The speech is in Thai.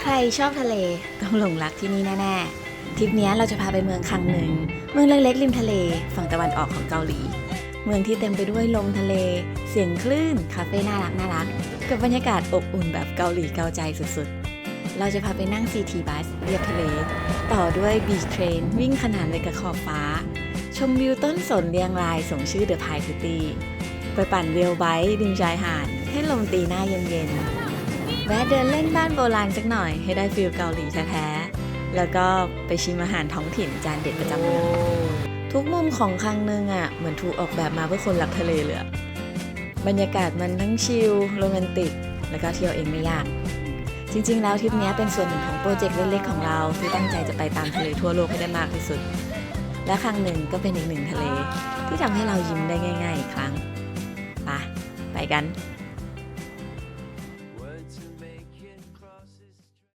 ใครชอบทะเลต้องหลงรักที่นี่แน่ๆทริปนี้เราจะพาไปเมืองคังหนึ่งเมืองเล็กๆริมทะเล ฝั่งตะวันออกของเกาหลี เมืองที่เต็มไปด้วยลมทะเล เสียงคลื่น คาเฟ่น่ารักน่ารัก กับบรรยากาศอบอุ่นแบบเกาหลีเกาใจสุดๆ เราจะพาไปนั่ง CT Bus เรียบทะเล ต่อด้วย Beach Train วิ่งขนานเลยกับขอบฟ้า ชมวิวต้นสนเรียงรายสมชื่อ The Pine City ไปปั่นเรียวไบค์ริมชายหาดให้ลมตีหน้าเย็นๆ แวะเดินเล่นบ้านโบราณสักหน่อยให้ได้ฟิลเกาหลีแท้ๆ แล้วก็ไปชิมอาหารท้องถิ่นจานเด็ดประจำเมืองทุกมุมของครั้งหนึ่งอะ เหมือนถูกออกแบบมาเพื่อคนรักทะเลเลยอะบรรยากาศมันทั้งชิลโรแมนติก แล้วก็เที่ยวเองไม่ยาก จริง ๆ แล้วทริปเนี้ยเป็นส่วนหนึ่งของโปรเจกต์เล็กๆของเราที่ตั้งใจจะไปตามทะเลทั่วโลกให้ได้มากที่สุด และครั้งหนึ่งก็เป็นอีกหนึ่งทะเล ที่ทำให้เรายิ้มได้ง่าย ๆ อีกครั้งไปไปกัน